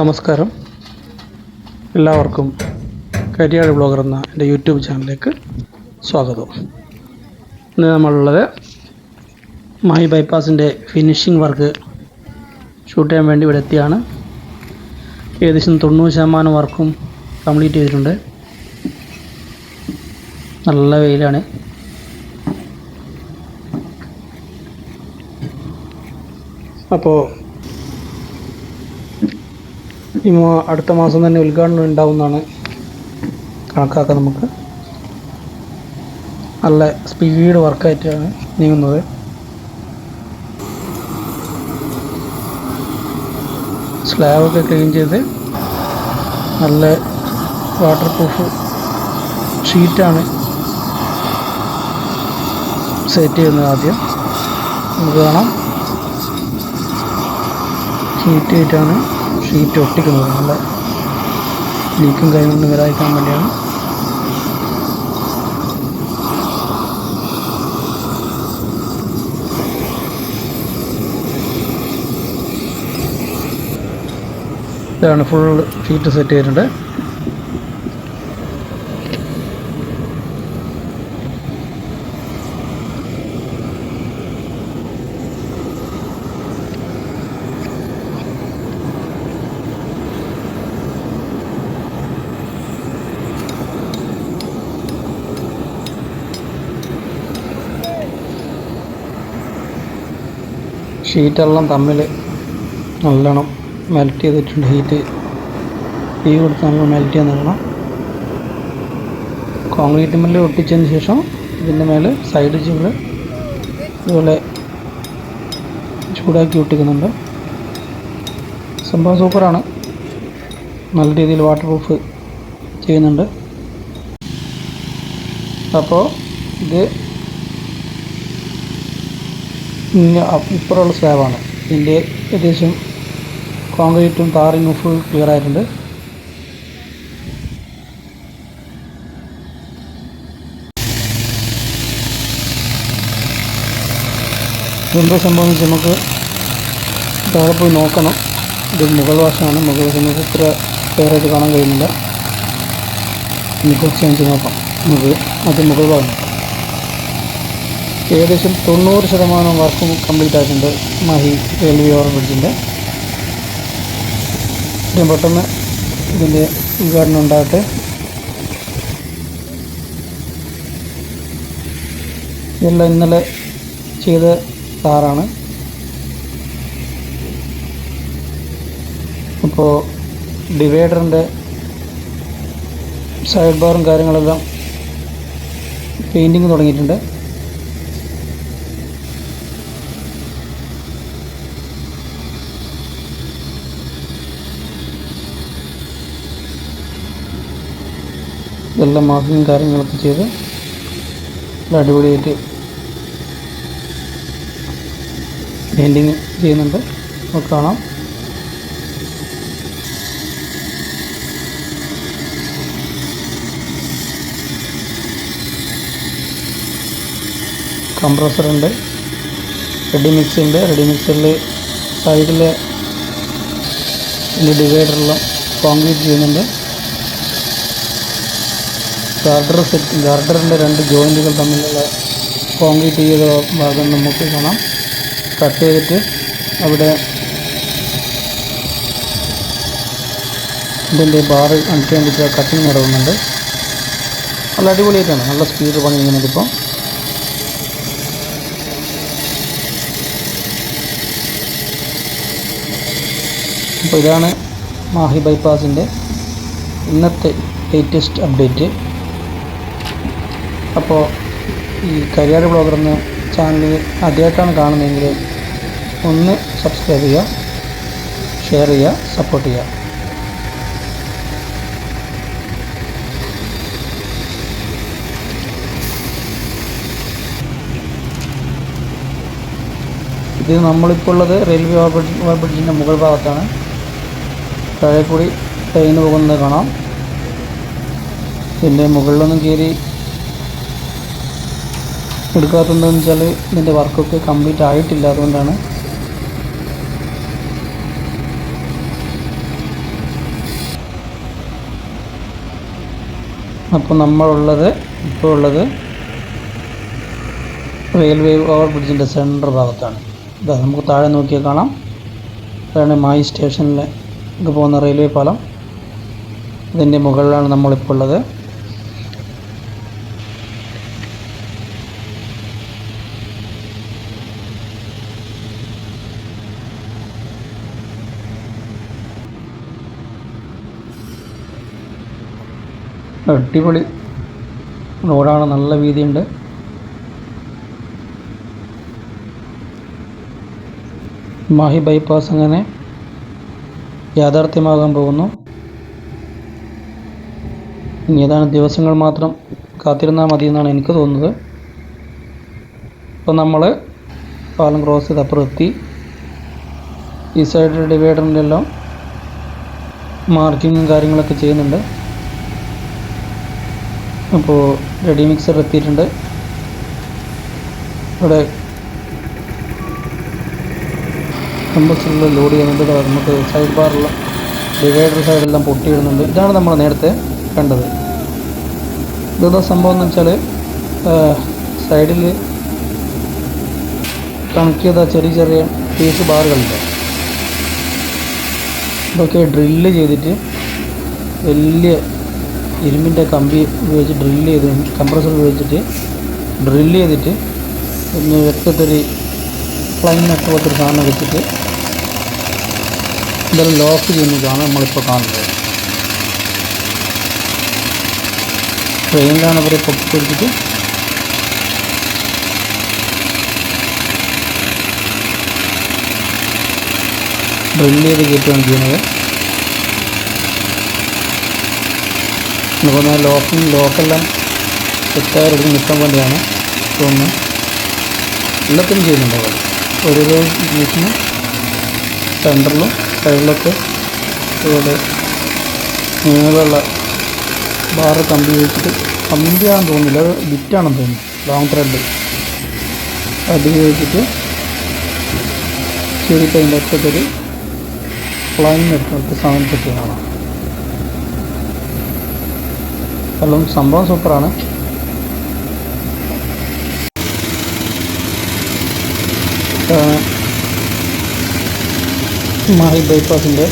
നമസ്കാരം. എല്ലാവർക്കും കരിയാട് ബ്ലോഗർ എന്ന എന്റെ യൂട്യൂബ് ചാനലിലേക്ക് സ്വാഗതം. ഇന്ന് നമ്മളുള്ളത് മായി ബൈപ്പാസിന്റെ ഫിനിഷിംഗ് വർക്ക് ഷൂട്ട് ചെയ്യാൻ വേണ്ടി ഇവിടെ എത്തിയാണ്. ഏകദേശം തൊണ്ണൂറ് ശതമാനം വർക്കും കംപ്ലീറ്റ് ചെയ്തിട്ടുണ്ട്. നല്ല വെയിലാണ്. അപ്പോൾ ഈ അടുത്ത മാസം തന്നെ ഉദ്ഘാടനം ഉണ്ടാവുമെന്നാണ് കണക്കാക്കാൻ നമുക്ക് നല്ല സ്പീഡ് വർക്കായിട്ടാണ് നീങ്ങുന്നത്. സ്ലാബൊക്കെ ക്ലീൻ ചെയ്ത് നല്ല വാട്ടർ പ്രൂഫ് ഷീറ്റാണ് സെറ്റ് ചെയ്യുന്നത് ആദ്യം. നമുക്ക് കാണാം. ഷീറ്റ് ആയിട്ടാണ് ഷീറ്റ് ഒട്ടിക്കുന്നത് നല്ല ലീക്കും കാര്യങ്ങളൊന്നും വരാതിരിക്കാൻ വേണ്ടിയാണ്. ഇതാണ് ഫുൾ ഷീറ്റ് സെറ്റ് ചെയ്തിട്ടുണ്ട്. ഷീറ്റെല്ലാം തമ്മിൽ നല്ലോണം മെൽറ്റ് ചെയ്തിട്ടുണ്ട് ഹീറ്റ് തീ കൊടുത്ത് നമ്മൾ മെൽറ്റ് ചെയ്യാൻ നിൽക്കണം. കോൺക്രീറ്റ് മെല്ലെ ഒട്ടിച്ചതിന് ശേഷം ഇതിന്റെ മേലെ സൈഡ് ചെയ്ത് ഇതുപോലെ ചൂടാക്കി ഒട്ടിക്കുന്നുണ്ട്. സംഭവം സൂപ്പറാണ് നല്ല രീതിയിൽ വാട്ടർ പ്രൂഫ് ചെയ്യുന്നുണ്ട്. അപ്പോൾ ഇത് ഇപ്പുറമുള്ള സ്ലാബാണ്. ഇതിന്റെ ഏകദേശം കോൺക്രീറ്റും താറിങ്ങും ഫുൾ ക്ലിയർ ആയിട്ടുണ്ട്. എന്ത് സംഭവം വെച്ചാൽ നമുക്ക് താഴെ പോയി നോക്കണം. ഇത് മുകൾ വശമാണ്. മുകൾ വശം നമുക്ക് ഇത്ര ക്ലിയറായിട്ട് കാണാൻ കഴിയുന്നില്ല. കുറച്ച് കഴിഞ്ഞ് നോക്കാം. നമുക്ക് അത് മുകൾ ഭാഗം. ഏകദേശം തൊണ്ണൂറ് ശതമാനം വർക്കും കംപ്ലീറ്റ് ആയിട്ടുണ്ട് മഹി റെയിൽവേ ഓവർ ബ്രിഡ്ജിന്റെ. ഞാൻ പെട്ടെന്ന് ഇതിന്റെ ഉദ്ഘാടനം ഉണ്ടാകട്ടെ. ഇതെല്ലാം ഇന്നലെ ചെയ്ത താറാണ് അപ്പോൾ ഡിവൈഡറിന്റെ സൈഡ് ബാറും കാര്യങ്ങളെല്ലാം പെയിന്റിങ് തുടങ്ങിയിട്ടുണ്ട്. ഇതെല്ലാം മാർക്കിങ് കാര്യങ്ങളൊക്കെ ചെയ്ത് അടിപൊളിയായിട്ട് പെയിന്റിങ് ചെയ്യുന്നുണ്ട്. നമുക്ക് കാണാം. കംപ്രസറുണ്ട് റെഡി മിക്സ് ഉണ്ട്. റെഡി മിക്സറിൽ സൈഡിലെ ഡിവൈഡറെല്ലാം കോൺക്രീറ്റ് ചെയ്യുന്നുണ്ട്. ഗാർഡർ സെറ്റ് ഗാർഡറിന്റെ രണ്ട് ജോയിന്റുകൾ തമ്മിലുള്ള കോൺക്രീറ്റ് ചെയ്ത ഭാഗം നമുക്ക് കാണാം. കട്ട് ചെയ്തിട്ട് അവിടെ ഇതിന്റെ ബാറ് അണിക്കാൻ പറ്റിയ കട്ടിങ് നടക്കുന്നുണ്ട്. നല്ല അടിപൊളിയായിട്ടാണ്. നല്ല സ്പീഡ് പണി ഇങ്ങനെ ഇപ്പം അപ്പോൾ ഇതാണ് മാഹി ബൈപ്പാസിന്റെ ഇന്നത്തെ ലേറ്റസ്റ്റ് അപ്ഡേറ്റ് അപ്പോൾ ഈ കരിയർ ബ്ലോഗർ എന്ന ചാനൽ ആദ്യമായിട്ടാണ് കാണുന്നതെങ്കിൽ ഒന്ന് സബ്സ്ക്രൈബ് ചെയ്യുക ഷെയർ ചെയ്യുക സപ്പോർട്ട് ചെയ്യുക. ഇത് നമ്മളിപ്പോൾ ഉള്ളത് റെയിൽവേ ഓവർ ബ്രിഡ്ജിന്റെ മുകൾ ഭാഗത്താണ്. താഴെ കൂടി ട്രെയിൻ പോകുന്നത് കാണാം. ഇതിന്റെ മുകളിലൊന്നും കയറി എടുക്കാത്തതെന്ന് വെച്ചാൽ ഇതിന്റെ വർക്കൊക്കെ കംപ്ലീറ്റ് ആയിട്ടില്ല അതുകൊണ്ടാണ്. അപ്പോൾ നമ്മളുള്ളത് ഇപ്പോൾ ഉള്ളത് റെയിൽവേ ഓവർ ബ്രിഡ്ജിന്റെ സെന്റർ ഭാഗത്താണ്. ഇതാ നമുക്ക് താഴെ നോക്കിയാൽ കാണാം. അതാണ് മായി സ്റ്റേഷനിലേക്ക് പോകുന്ന റെയിൽവേ പാലം. ഇതിന്റെ മുകളിലാണ് നമ്മളിപ്പോൾ ഉള്ളത്. അടിപൊളി റോഡാണ് നല്ല വീതിയുണ്ട്. മാഹി ബൈപ്പാസ് അങ്ങനെ യാഥാർത്ഥ്യമാകാൻ പോകുന്നു. ഇനി ദിവസങ്ങൾ മാത്രം കാത്തിരുന്നാൽ മതി എന്നാണ് എനിക്ക് തോന്നുന്നത്. അപ്പോൾ നമ്മൾ പാലം ക്രോസ് ചെയ്ത് അപ്പുറം എത്തി. ഈ സൈഡ് ഡിവൈഡറിന്റെ എല്ലാം മാർക്കിങ്ങും കാര്യങ്ങളൊക്കെ ചെയ്യുന്നുണ്ട്. അപ്പോൾ റെഡി മിക്സർ എത്തിയിട്ടുണ്ട്. ഇവിടെ കമ്പസിൽ ലോഡ് ചെയ്യുന്നുണ്ട്. നമുക്ക് സൈഡ് ബാറുള്ള ഡിവൈഡർ സൈഡെല്ലാം പൊട്ടിയിടുന്നുണ്ട്. ഇതാണ് നമ്മൾ നേരത്തെ കണ്ടത്. ഇതെന്താ സംഭവം എന്ന് വെച്ചാൽ സൈഡിൽ കണക്ട് ചെയ്ത ചെറിയ ചെറിയ പീസ് ബാറുകളുണ്ട് ഇതൊക്കെ ഡ്രില്ല് ചെയ്തിട്ട് വലിയ ഇരുമ്പിന്റെ കമ്പി ഉപയോഗിച്ച് ഡ്രില്ല് ചെയ്ത് കംപ്രസർ ഉപയോഗിച്ചിട്ട് ഡ്രില്ല് ചെയ്തിട്ട് ഒന്ന് വ്യക്തത്തൊരു പ്ലൈൻ നട്ട് പോലത്തൊരു സാധനം വെച്ചിട്ട് ഇതെല്ലാം ലോക്ക് ചെയ്യുന്നതാണ് നമ്മളിപ്പോൾ കാണുന്നത്. ട്രെയിനിലാണ് അവരെ പൊട്ടിപ്പിടിച്ചിട്ട് ഡ്രില്ല് ചെയ്ത് കയറ്റുകയാണ് ചെയ്യുന്നത്. അതുപോലെ ലോക്കും ലോക്കെല്ലാം സെറ്റായിട്ട് നിൽക്കാൻ വേണ്ടിയാണ്. തോന്നുന്നു എല്ലാത്തിനും ചെയ്യുന്നുണ്ട് അവർ ഓരോരോ ജ്യൂസിനും സെന്ററിലും സൈഡിലൊക്കെ അതുപോലെ നീളമുള്ള ബാറ് കമ്പി വെച്ചിട്ട് കമ്പിയാണെന്ന് തോന്നുന്നില്ല. അത് ബിറ്റാണെന്ന് തോന്നുന്നു. ലോങ് ത്രെഡ് അത് ഉപയോഗിച്ചിട്ട് ചെറിയ അതിന്റെ ഒറ്റക്കൊരു പ്ലൈൻ നെറ്റ്വർക്ക് സാധനം പറ്റിയതാണ് എല്ലാം സംഭവം സൂപ്പറാണ്. മാഹി ബൈപ്പാസിന്റെ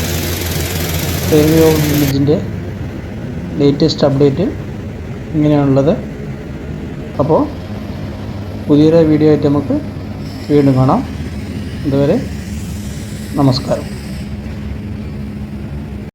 റെയിൽവേ ഓഫ് വില്ലേജിന്റെ ലേറ്റസ്റ്റ് അപ്ഡേറ്റ് ഇങ്ങനെയാണുള്ളത്. അപ്പോൾ പുതിയൊരു വീഡിയോ ആയിട്ട് നമുക്ക് വീണ്ടും കാണാം. ഇതുവരെ നമസ്കാരം.